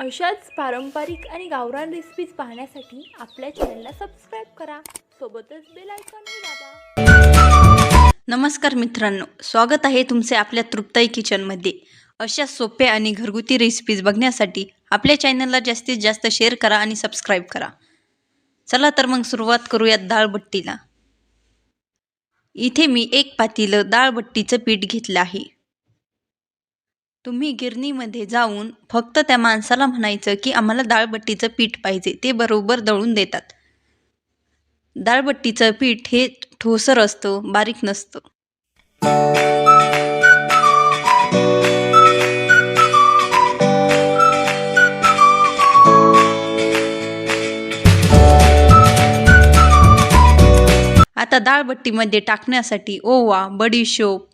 अशाच पारंपरिक आणि गावरान रेसिपीज पाहण्यासाठी आपल्या चॅनलला सबस्क्राईब करा. सोबतच बेल आयकॉनही दाबा. नमस्कार मित्रांनो स्वागत आहे तुमचे आपल्या तृप्ताई किचनमध्ये अशा सोप्या आणि घरगुती रेसिपीज बघण्यासाठी आपल्या चॅनलला जास्तीत जास्त शेअर करा आणि सबस्क्राईब करा. चला तर मग सुरुवात करूयात डाळबट्टीला इथे मी एक पातीलं डाळबट्टीचं पीठ घेतलं आहे. तुम्ही गिरणीमध्ये जाऊन फक्त त्या माणसाला म्हणायचं की आम्हाला दाळबट्टीचं पीठ पाहिजे ते बरोबर दळून देतात. दाळबट्टीचं पीठ हे ठोसर असतं बारीक नसतं. आता दाळबट्टीमध्ये टाकण्यासाठी ओवा बडीशोप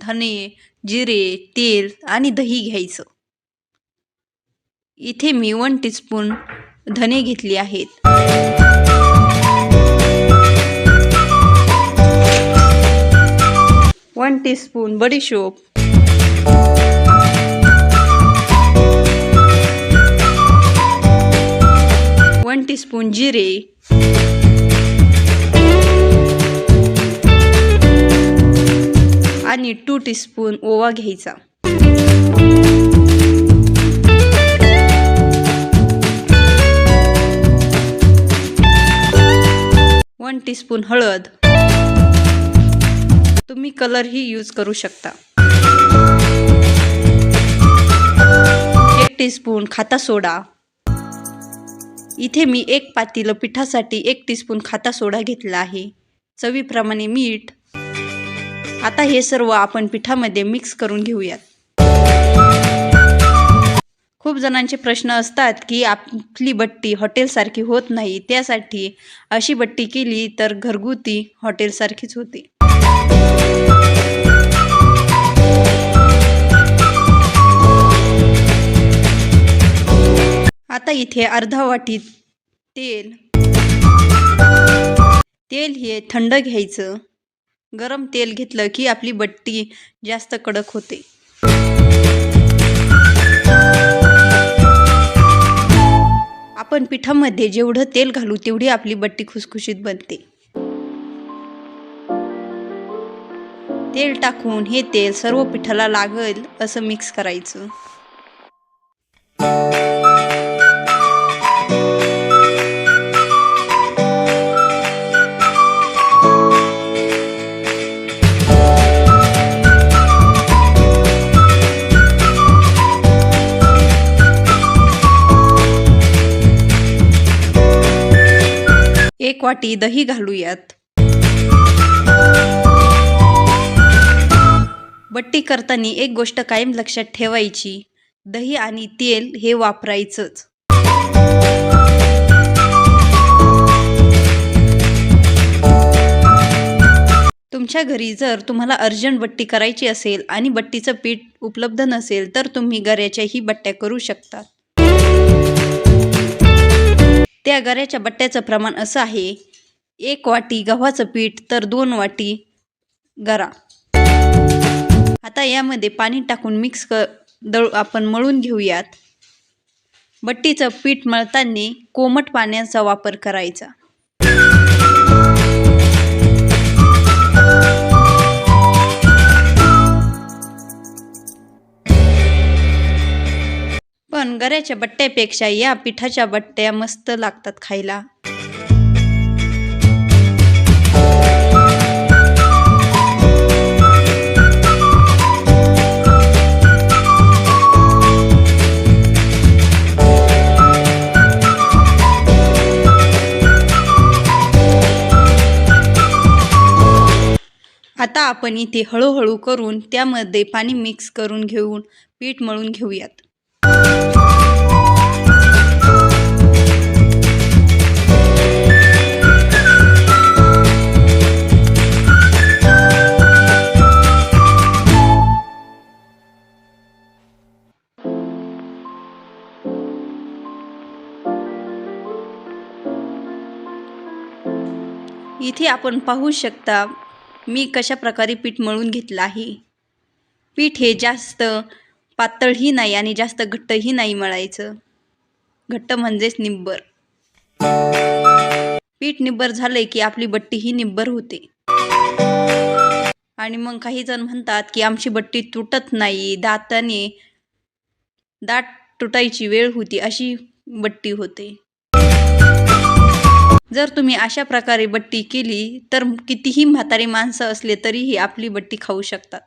धने जिरे तेल आणि दही घ्यायचं. इथे मी वन टीस्पून धने घेतली आहेत. वन टीस्पून बडीशोप. वन टीस्पून जिरे. आणि टू टीस्पून ओवा घ्यायचा. वन टीस्पून हळद. तुम्ही कलरही यूज करू शकता. एक टीस्पून खाता सोडा. इथे मी एक पातील पिठासाठी एक टीस्पून खाता सोडा घेतला आहे. चवीप्रमाणे मीठ आता हे सर्व आपण पिठामध्ये मिक्स करून घेऊयात. खूप जणांचे प्रश्न असतात की आपली बट्टी हॉटेलसारखी होत नाही त्यासाठी अशी बट्टी केली तर घरगुती हॉटेलसारखीच होते. आता इथे अर्धा वाटी तेल. तेल हे थंड घ्यायचं. गरम तेल घेतलं की आपली बट्टी जास्त कडक होते. आपण पिठामध्ये जेवढं तेल घालू तेवढी आपली बट्टी खुसखुशीत बनते. तेल टाकून हे तेल सर्व पिठाला लागेल असं मिक्स करायचं. वाटी दही घालूयात. बट्टी करताना एक गोष्ट कायम लक्षात ठेवायची दही आणि तेल हे वापरायचंच. तुमच्या घरी जर तुम्हाला अर्जंट बट्टी करायची असेल आणि बट्टीचं पीठ उपलब्ध नसेल तर तुम्ही गऱ्याच्याही बट्ट्या करू शकता. त्या गऱ्याच्या बट्ट्याचं प्रमाण असं आहे एक वाटी गव्हाचं पीठ तर दोन वाटी गरा. आता यामध्ये पाणी टाकून मिक्स क दळ आपण मळून घेऊयात. बट्टीचं पीठ मळताना कोमट पाण्याचा वापर करायचा. पण गऱ्याच्या बट्ट्यापेक्षा या पिठाच्या बट्ट्या मस्त लागतात खायला. आता आपण इथे हळूहळू करून त्यामध्ये पाणी मिक्स करून घेऊन पीठ मळून घेऊयात. इथे आपण पाहू शकता मी कशा प्रकारे पीठ मळून घेतलं आहे. पीठ हे जास्त पातळही नाही आणि जास्त घट्टही नाही मळायचं. घट्ट म्हणजेच निब्बर. पीठ निब्बर झालंय की आपली बट्टी ही निब्बर होते. आणि मग काही जण म्हणतात की आमची बट्टी तुटत नाही दाताने दाट तुटायची वेळ होती अशी बट्टी होते. जर तुम्ही अशा प्रकारे बट्टी केली तर कितीही म्हातारी माणसं असले तरीही आपली बट्टी खाऊ शकतात.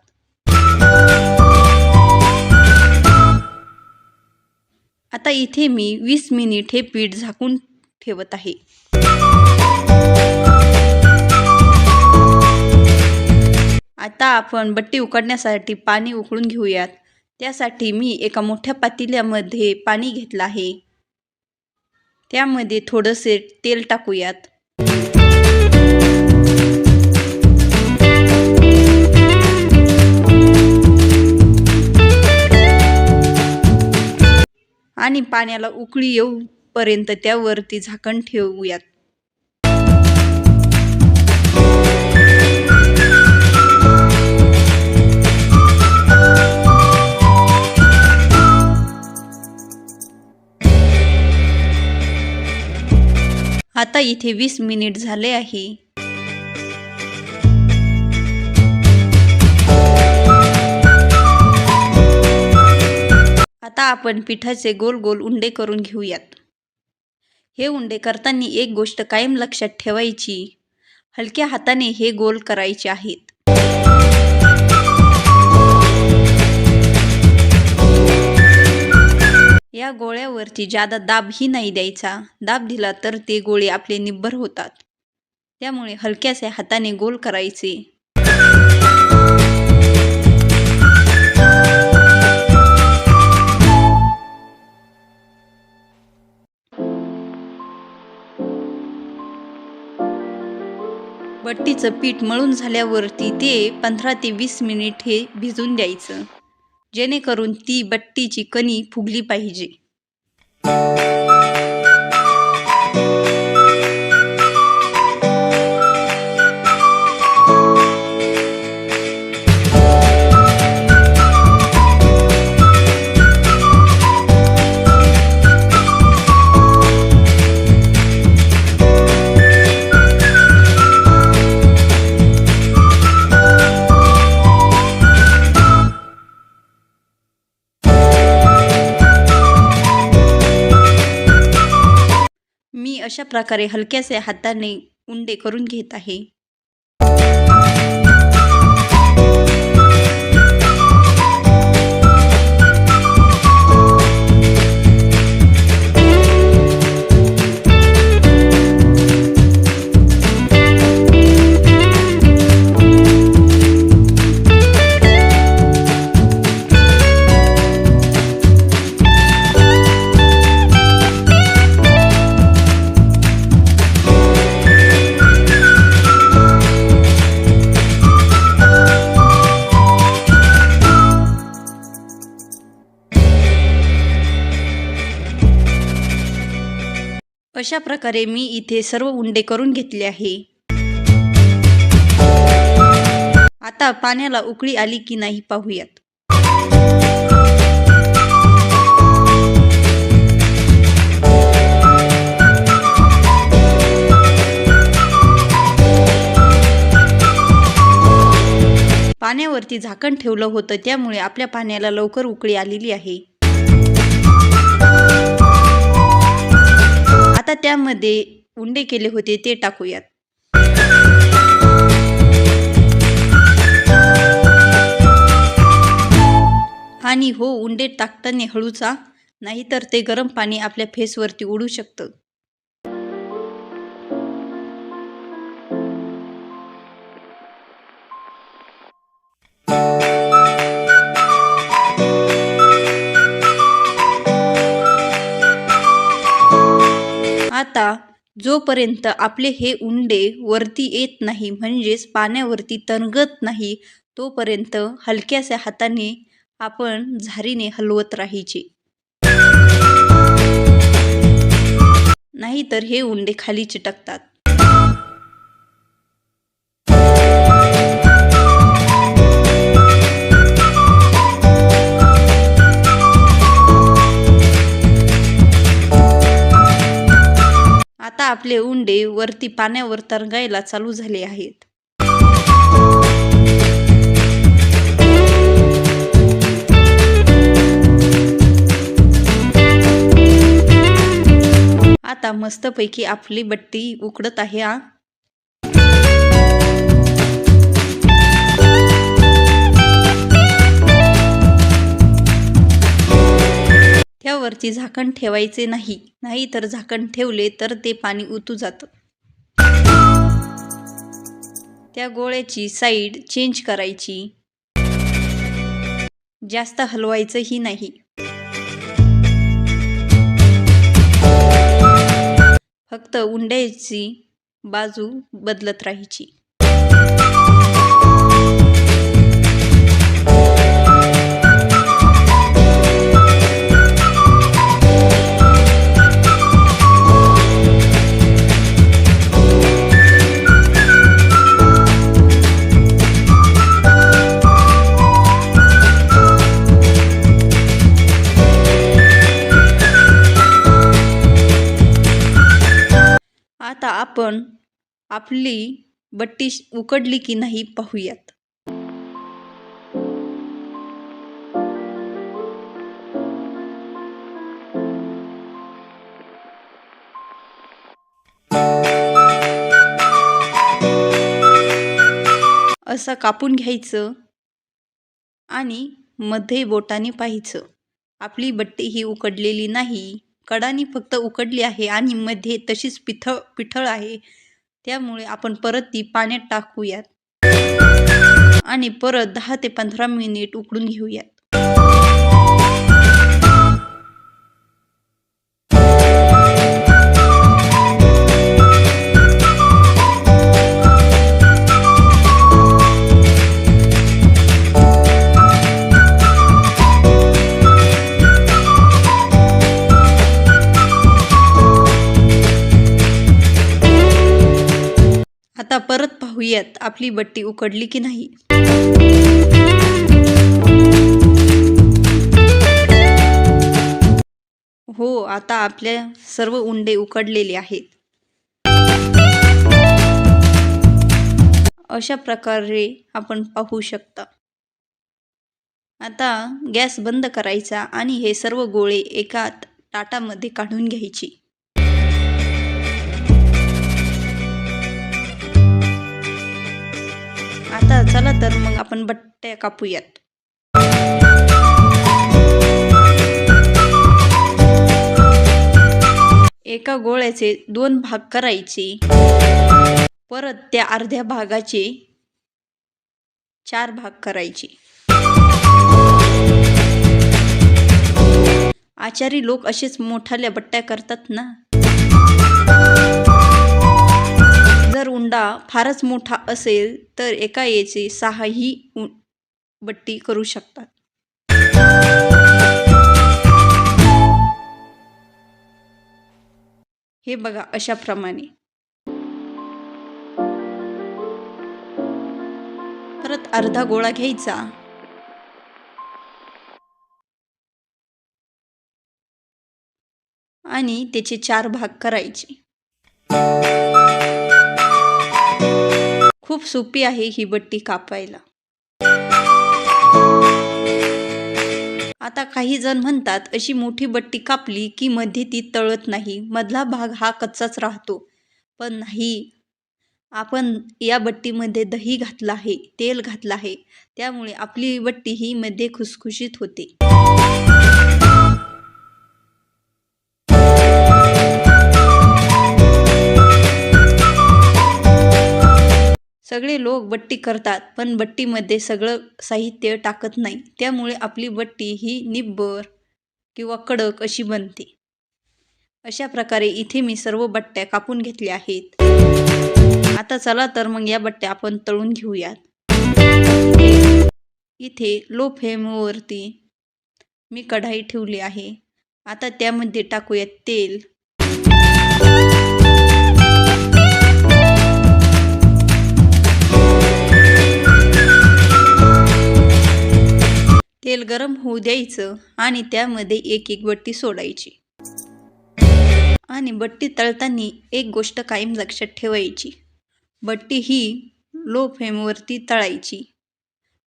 आता इथे मी वीस मिनिट हे पीठ झाकून ठेवत आहे. आता आपण बट्टी उकडण्यासाठी पाणी उकळून घेऊयात. त्यासाठी मी एका मोठ्या पातेल्यामध्ये पाणी घेतलं आहे. त्यामध्ये थोडंसे तेल टाकूयात. आणि पाण्याला उकळी येऊपर्यंत त्यावरती झाकण ठेवूयात. आता इथे वीस मिनिट झाले आहे. आता आपण पिठाचे गोल गोल उंडे करून घेऊयात. हे उंडे करताना एक गोष्ट कायम लक्षात ठेवायची. हलक्या हाताने हे गोल करायचे आहेत. या गोळ्यावरती जादा दाबही नाही द्यायचा. दाब दिला तर ते गोळे आपले निब्बर होतात. त्यामुळे हलक्यासे हाताने गोल करायचे. बट्टीचं पीठ मळून झाल्यावरती ते पंधरा ते वीस मिनिट हे भिजून द्यायचं. जेणेकरून ती बट्टीची कणी फुगली पाहिजे. प्रकारे हलक्यासे हाताने उंडे करून घेत आहे. अशा प्रकारे मी इथे सर्व उंडे करून घेतले आहे. आता पाण्याला उकळी आली की नाही पाहूयात. पाण्यावरती झाकण ठेवलं होतं त्यामुळे आपल्या पाण्याला लवकर उकळी आलेली आहे. आता त्यामध्ये उंडे केले होते ते टाकूयात. आणि हो उंडे टाकताना हळूचा नाहीतर ते गरम पाणी आपल्या फेसवरती उडू शकतं. आता जोपर्यंत आपले हे उंडे वरती येत नाही म्हणजेच पाण्यावरती तरंगत नाही तोपर्यंत हलक्याशा हाताने आपण झारीने हलवत राहायचे. नाहीतर हे उंडे खाली चिटकतात. आता आपले उंडे वरती पाण्यावर तरंगायला चालू झाले आहेत. आता मस्तपैकी आपली बट्टी उकडत आहे हा. त्यावरती झाकण ठेवायचे नाही. नाही तर झाकण ठेवले तर ते पाणी उतू जातं. त्या गोळ्याची साईड चेंज करायची. जास्त हलवायचंही नाही. फक्त उंड्याची बाजू बदलत राहायची. आता आपण आपली बट्टी उकडली की नाही पाहूयात. असं कापून घ्यायचं आणि मध्ये बोटाने पाहायचं. आपली बट्टी ही उकडलेली नाही. कडानी फक्त उकडली आहे आणि मध्ये तशीच पिथळ पिठळ आहे. त्यामुळे आपण परत ती पाण्यात टाकूयात. आणि परत दहा ते पंधरा मिनिट उकडून घेऊयात. परत पाहूयात आपली बट्टी उकडली की नाही. हो आता आपल्या सर्व उंडे उकडलेले आहेत. अशा प्रकारे आपण पाहू शकता. आता गॅस बंद करायचा आणि हे सर्व गोळे एका ताटामध्ये काढून घ्यायची. आता चला तर मग आपण बट्ट्या कापूयात. एका गोळ्याचे दोन भाग करायचे. परत त्या अर्ध्या भागाचे चार भाग करायचे. आचारी लोक असेच मोठाल्या बट्ट्या करतात ना? उंडा फारच मोठा असेल तर एका याचे सहाही उ- बट्टी करू शकतात. हे बघा अशा प्रमाणे परत अर्धा गोळा घ्यायचा. आणि त्याचे चार भाग करायचे. खूप सोपी आहे ही बट्टी कापायला. आता काही जण म्हणतात अशी मोठी बट्टी कापली की मध्ये ती तळत नाही. मधला भाग हा कच्चाच राहतो. पण नाही. आपण या बट्टीमध्ये दही घातलं आहे तेल घातलं आहे. त्यामुळे आपली बट्टी ही मध्ये खुसखुशीत होते. सगळे लोक बट्टी करतात पण बट्टीमध्ये सगळं साहित्य टाकत नाही. त्यामुळे आपली बट्टी ही निब्बर किंवा कडक अशी बनते. अशा प्रकारे इथे मी सर्व बट्ट्या कापून घेतल्या आहेत. आता चला तर मग या बट्ट्या आपण तळून घेऊयात. इथे लो फ्लेमवरती मी कढाई ठेवली आहे. आता त्यामध्ये टाकूयात तेल. तेल गरम होऊ द्यायचं आणि त्यामध्ये एक एक बट्टी सोडायची. आणि बट्टी तळताना एक गोष्ट कायम लक्षात ठेवायची. बट्टी ही लो फ्लेमवरती तळायची.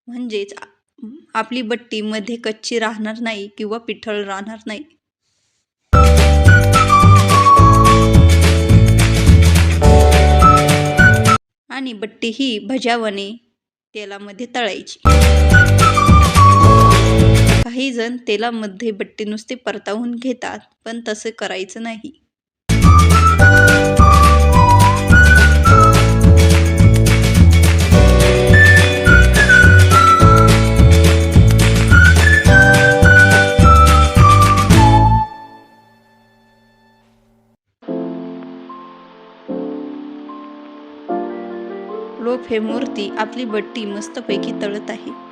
म्हणजेच आपली बट्टी मध्ये कच्ची राहणार नाही किंवा पिठळ राहणार नाही. आणि बट्टी ही भजावणे तेलामध्ये तळायची. काही जण तेलामध्ये बट्टी नुसते परतावून घेतात पण तसे करायचं नाही. लोप हे मूर्ती आपली बट्टी मस्तपैकी तळत आहे.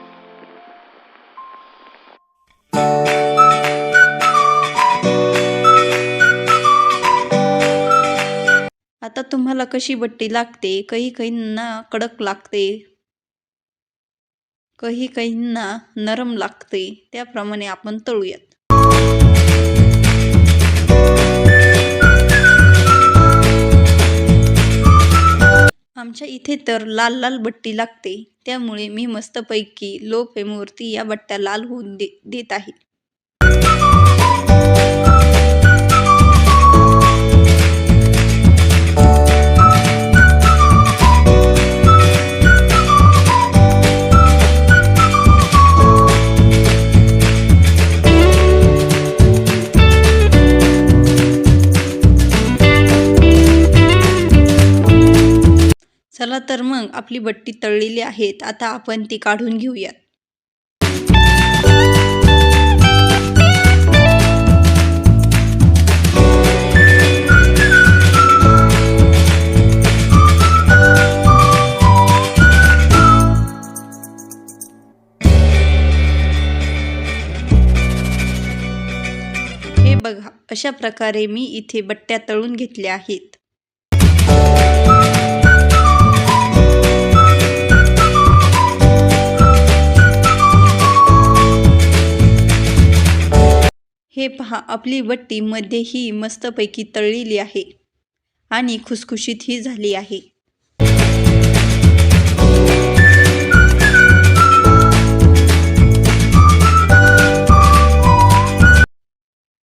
आता तुम्हाला कशी बट्टी लागते? काही काहींना कडक लागते. काही काहींना नरम लागते. त्याप्रमाणे आपण तळूयात. आमच्या इथे तर लाल लाल बट्टी लागते. त्यामुळे मी मस्तपैकी लो फ्लेमवरती या बट्ट्या लाल होऊन दे देत आहे. चला तर मग आपली बट्टी तळलेली आहेत आता आपण ती काढून घेऊयात. हे बघा अशा प्रकारे मी इथे बट्ट्या तळून घेतल्या आहेत. हे पहा आपली वट्टी मध्येही मस्तपैकी तळलेली आहे आणि खुसखुशीत ही झाली आहे.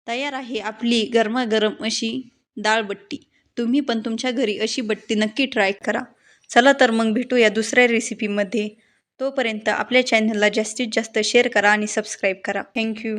तयार आहे आपली गरमागरम अशी डाळबट्टी तुम्ही पण तुमच्या घरी अशी बट्टी नक्की ट्राय करा. चला तर मग भेटूया दुसऱ्या रेसिपीमध्ये तोपर्यंत आपल्या चॅनलला जास्तीत जास्त शेअर करा आणि सबस्क्राईब करा. थँक्यू